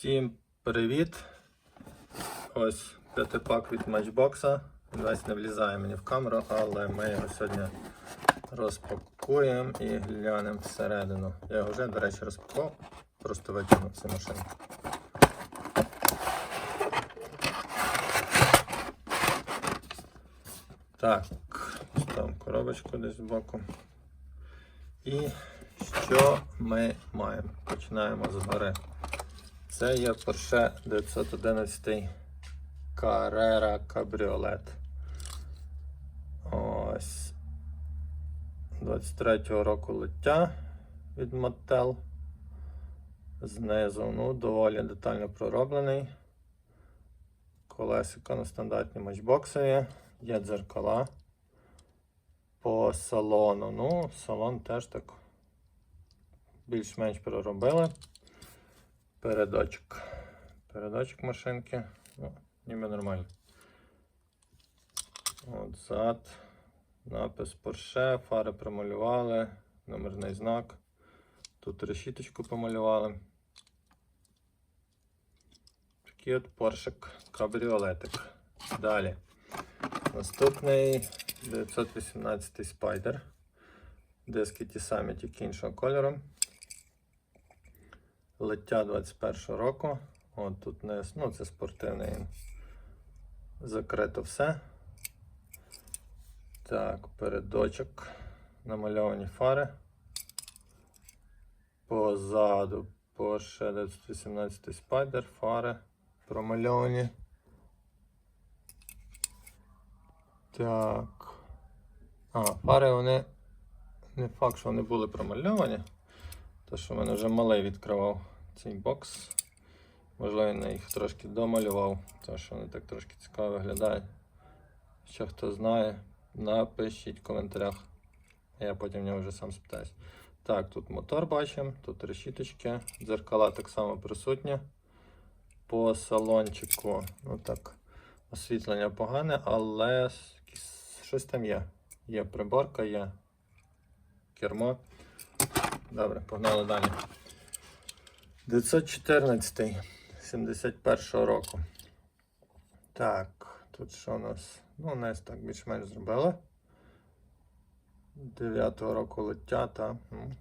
Всім привіт! Ось п'ятипак від матчбокса. Весь не влізає мені в камеру, але ми його сьогодні розпакуємо і глянемо всередину. Я його вже, до речі, розпакував, просто витягнув цю машинку. Так, ставимо коробочку десь збоку. І що ми маємо? Починаємо з гори. Це є Porsche 911 Carrera Cabriolet. Ось 23-го року лиття від Mattel. Знизу, ну, доволі детально пророблений. Колесико на стандартні матчбоксові. Є дзеркала. По салону. Ну, салон теж так більш-менш проробили. Передочок. Передочок машинки. Ну, ніби нормально. От зад. Напис Porsche, фари промалювали, номерний знак. Тут решіточку помалювали. Такий от поршик, кабріолетик. Далі. Наступний 918 Spider. Диски ті самі, тільки іншого кольору. Лиття 21 року. От тут не, ну це спортивний. Закрито все. Так, передочок. Намальовані фари. Позаду Porsche 918 Spider, фари промальовані. Так. А, фари вони не факт, що вони були промальовані. То, що в мене вже малий відкривав цей бокс. Можливо, я їх трошки домалював, тому що вони так трошки цікаво виглядають. Що хто знає, напишіть в коментарях. Я потім в нього вже сам спитаюсь. Так, тут мотор бачимо, тут решіточки, дзеркала так само присутні. По салончику, ну так, освітлення погане, але щось там є. Є приборка, є кермо. Добре, погнали далі. 914 71 року. Так, тут що у нас? Ну, нас так більш-менш зробили. 9 року лиття, та. ну,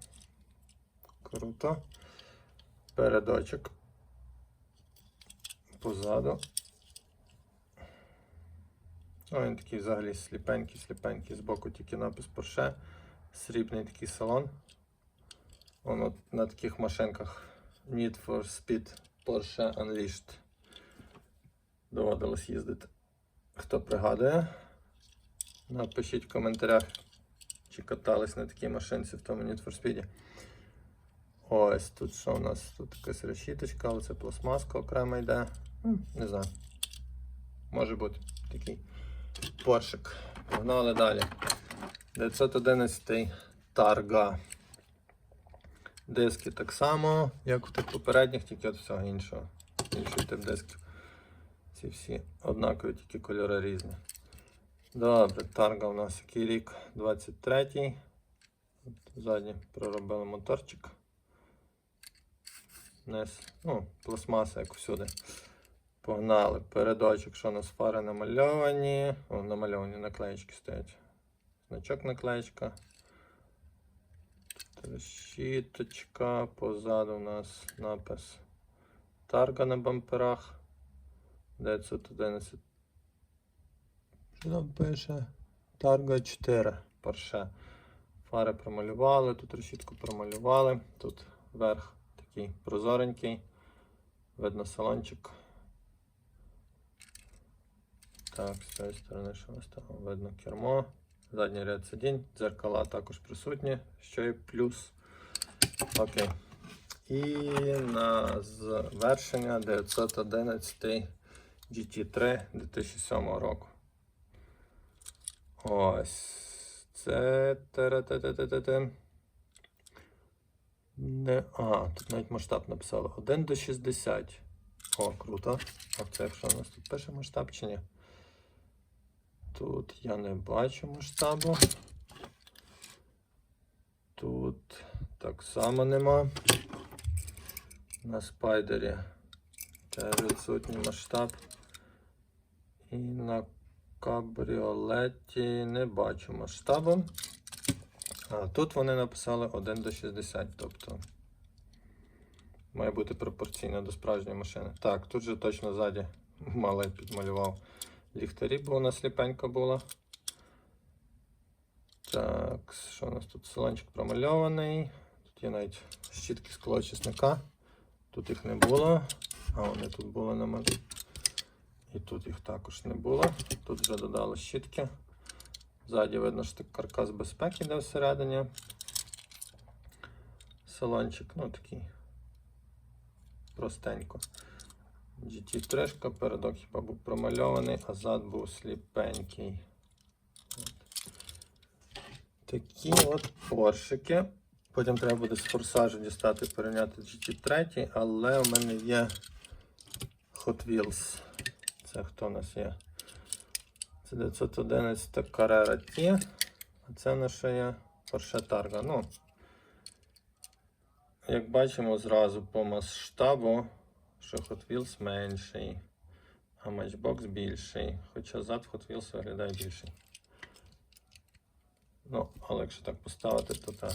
Круто. Передочок. Позаду. О, він такий взагалі сліпенький, сліпенький. Збоку тільки напис Porsche. Срібний такий салон. Воно на таких машинках Need for Speed Porsche Unleashed. Доводилось їздити. Хто пригадує, напишіть в коментарях, чи катались на такій машинці в тому Need for Speed. Ось тут що у нас? Тут якась решіточка, але це пластмаска окремо йде. Не знаю. Може бути такий поршик. Погнали далі. 911 Тарга. Диски так само, як у тих попередніх, тільки від всього іншого. Інший тип дисків. Ці всі однакові, тільки кольори різні. Добре, тарга у нас який рік? 23-й. Ззаді проробили моторчик. Низ, ну, пластмаса, як всюди. Погнали. Передочок, що у нас фари намальовані. О, намальовані наклеїчки стоять. Значок наклеїчка. Решіточка, позаду у нас напис Тарга на бамперах. 911. Що там пише? Тарга 4 Porsche. Фари промалювали, тут решітку промалювали. Тут верх такий прозоренький. Видно салончик. Так, з цієї сторони, що у нас там видно кермо. Задній ряд сидінь, дзеркала також присутні, що і плюс. Окей. І на завершення 911 GT3 2007 року. Ось. Це. Не, а, тут навіть масштаб написали. 1 до 60. О, круто. А це якщо у нас тут пише масштаб чи ні? Тут я не бачу масштабу. Тут так само нема. На спайдері Теж відсутній масштаб. І на кабріолеті не бачу масштабу. А тут вони написали 1 до 60, тобто має бути пропорційно до справжньої машини. Так, тут же точно ззаді малий підмалював ліхтарі, бо вона сліпенька була. Так, що у нас тут? Салончик промальований. Тут є навіть щітки склочисника. Тут їх не було, а вони тут були на мене. І тут їх також не було. Тут вже додали щітки. Ззаді видно, що так каркас безпеки йде всередині. Салончик, ну такий простенько. GT3, передок хіба був промальований, а зад був сліпенький. Такі от поршики. Потім треба буде з форсажу дістати порівняти GT3, але у мене є Hot Wheels. Це хто у нас є? Це 911 Carrera T. А це наша є Porsche Targa. Ну, як бачимо зразу по масштабу, що Hot Wheels менший, а Matchbox більший. Хоча зад Hot Wheels виглядає більший. Ну, але якщо так поставити, то так.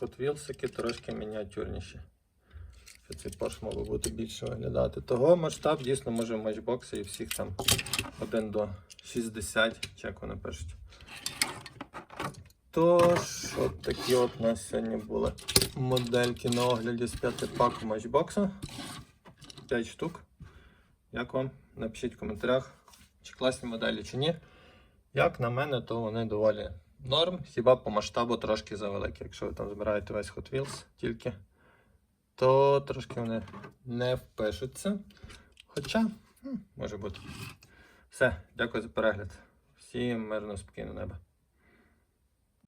Hot Wheels трошки мініатюрніші. Що цей Porsche мав бути більше виглядати. Того масштаб дійсно може в Matchbox і всіх там 1 до 60, чи як вони пишуть. Тож, от такі от у нас сьогодні були модельки на огляді з 5 паку Matchbox. 5 штук. Як вам? Напишіть в коментарях, чи класні моделі, чи ні. Як на мене, то вони доволі норм, хіба по масштабу трошки завеликі. Якщо ви там збираєте весь Hot Wheels тільки, то трошки вони не впишуться. Хоча, може бути. Все, дякую за перегляд. Всім мирно, спокійного неба.